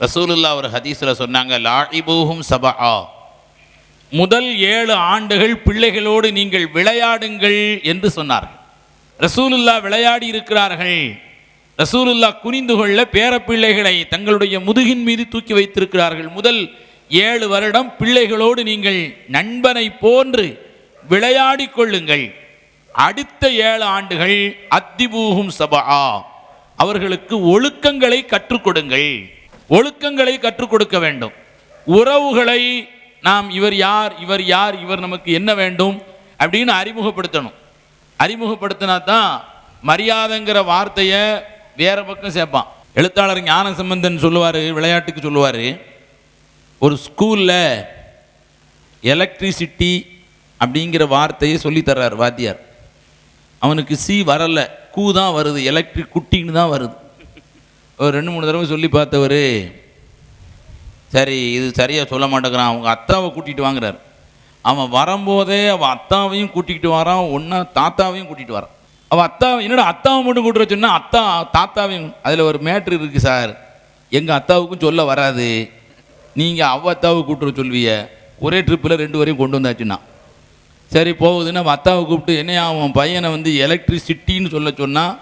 ரசூலுல்லா ஒரு ஹதீஸில் சொன்னாங்க லாஇபூஹும் சபஆ. முதல் ஏழு ஆண்டுகள் பிள்ளைகளோடு நீங்கள் விளையாடுங்கள் என்று சொன்னார்கள். ரசூலுல்லா விளையாடி இருக்கிறார்கள். ரசூலுல்லா குனிந்து கொள்ள பேரப்பிள்ளைகளை தங்களுடைய முதுகின் மீது தூக்கி வைத்திருக்கிறார்கள். முதல் ஏழு வருடம் பிள்ளைகளோடு நீங்கள் நண்பனை போன்று விளையாடி கொள்ளுங்கள். அடுத்த ஏழு ஆண்டுகள் அத்திபூகும் சபா அவர்களுக்கு ஒழுக்கங்களை கற்றுக் கொடுங்கள். ஒழுக்கங்களை கற்றுக் கொடுக்க வேண்டும். உறவுகளை நாம் இவர் யார் இவர் யார் இவர் நமக்கு என்ன வேண்டும் அப்படின்னு அறிமுகப்படுத்தணும். அறிமுகப்படுத்தினா தான் மரியாதைங்கிற வார்த்தையை வேற பக்கம் சேர்ப்பான். எழுத்தாளர் ஞான சம்பந்தன் சொல்லுவார் விளையாட்டுக்கு சொல்லுவார் ஒரு ஸ்கூலில் எலக்ட்ரிசிட்டி அப்படிங்கிற வார்த்தையை சொல்லித் தர்றார் வாத்தியார். அவனுக்கு சி வரலை கூ தான் வருது எலக்ட்ரிக் குட்டின்னு தான் வருது. ஒரு ரெண்டு மூணு தடவை சொல்லி பார்த்தவர் சரி இது சரியாக சொல்ல மாட்டேங்கிறான் அவங்க அத்தாவை கூட்டிகிட்டு வாங்குறார். அவன் வரும்போதே அவன் அத்தாவையும் கூட்டிகிட்டு வரான் ஒன்றா தாத்தாவையும் கூட்டிகிட்டு வரான். அவன் அத்தா என்னோட அத்தாவை மட்டும் கூட்டுற சொன்னால் அத்தா தாத்தாவையும் அதில் ஒரு மேட்ரு இருக்குது சார். எங்கள் அத்தாவுக்கும் சொல்ல வராது. நீங்கள் அவ அத்தாவை கூட்டுற சொல்விய ஒரே ட்ரிப்பில் ரெண்டு வரையும் கொண்டு வந்தாச்சுன்னா. சரி போகுதுன்னு அவன் அத்தாவை கூப்பிட்டு என்னையா அவன் பையனை வந்து எலக்ட்ரிசிட்டின்னு சொல்ல சொன்னால்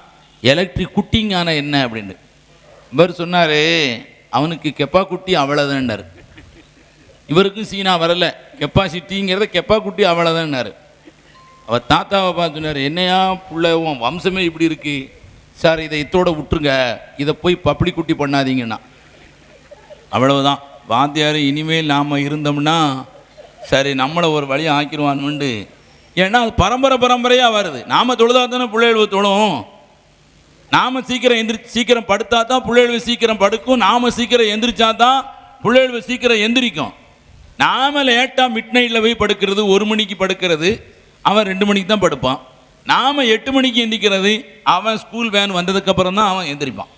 எலக்ட்ரிக் குட்டிங்கான என்ன அப்படின்னு. இவர் சொன்னார் அவனுக்கு கெப்பா குட்டி அவ்வளோதான்னாரு இவருக்கும் சீனா வரல. கெப்பாசிட்டிங்கிறத கெப்பா குட்டி அவ்வளோதான்னாரு அவர் தாத்தாவை பார்த்து சொன்னார் என்னையா புள்ள உன் வம்சமே இப்படி இருக்கு. சார் இதை இத்தோட விட்டுருங்க. இதை போய் பப்பளி குட்டி பண்ணாதீங்கன்னா. அவ்வளவுதான். வாத்தியார் இனிமேல் நாம் இருந்தோம்னா சரி நம்மளை ஒரு வழியை ஆக்கிடுவான்னு ஏன்னா அது பரம்பரை பரம்பரையாக வருது. நாம் தொழுதா தானே பிள்ளைகள் தொழும் நாம் சீக்கிரம் எந்திரி சீக்கிரம் படுத்தா தான் பிள்ளைகள் சீக்கிரம் படுக்கும். நாம் சீக்கிரம் எந்திரிச்சா தான் பிள்ளைகள் சீக்கிரம் எந்திரிக்கும். நாம் லேட்டாக மிட் நைட்டில் போய் படுக்கிறது ஒரு மணிக்கு படுக்கிறது. அவன் ரெண்டு மணிக்கு தான் படுப்பான். நாம் எட்டு மணிக்கு எந்திரிக்கிறது அவன் ஸ்கூல் வேன் வந்ததுக்கப்புறம் தான் அவன் எந்திரிப்பான்.